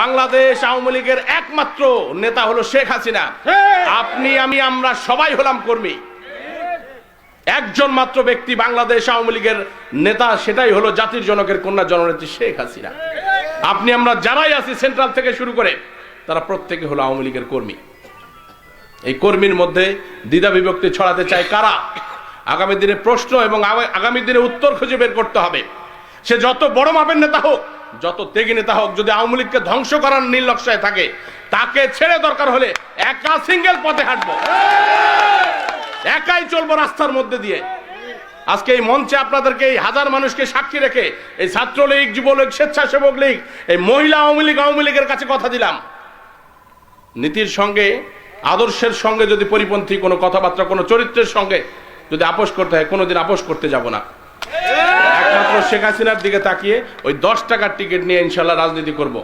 বাংলাদেশ আওয়ামী লীগের একমাত্র নেতা হলো শেখ হাসিনা। আপনি আমি আমরা সবাই হলাম কর্মী। একজন মাত্র ব্যক্তি বাংলাদেশ আওয়ামী লীগের নেতা সেটাই হলো জাতির জনকের কন্যা জননেত্রী শেখ হাসিনা। আপনি আমরা যারাই আছি সেন্ট্রাল থেকে শুরু করে তারা প্রত্যেকে হলো আওয়ামী লীগের কর্মী। এই কর্মীর মধ্যে দ্বিধা বিভক্তি ছড়াতে চায় কারা? আগামী দিনে প্রশ্ন এবং আগামী দিনে উত্তর খুঁজে বের করতে হবে। সে যত বড় মাপের নেতা হোক যত তেগি নেতা হোক, যদি আওয়ামী লীগকে ধ্বংস করার নীল নকশায় থাকে, তাকে ছেড়ে দরকার হলে একা সিঙ্গেল পথে হাঁটবো। একাই চলবো রাস্তার মধ্যে দিয়ে। আজকে এই মঞ্চে আপনাদেরকে এই হাজার মানুষকে সাক্ষী রেখে এই ছাত্রলীগ, যুবলীগ, স্বেচ্ছাসেবক লীগ, এই মহিলা আওয়ামী লীগ, আওয়ামী লীগের কাছে কথা দিলাম। নীতির সঙ্গে, আদর্শের সঙ্গে যদি পরিপন্থী কোনো কথাবার্তা, কোনো চরিত্রের সঙ্গে যদি আপোষ করতে হয়, কোনোদিন আপোষ করতে যাব না। শেখ হাসিনার দিকে তাকিয়ে ওই দশ টাকার টিকিট নিয়ে ইনশাল্লাহ রাজনীতি করব।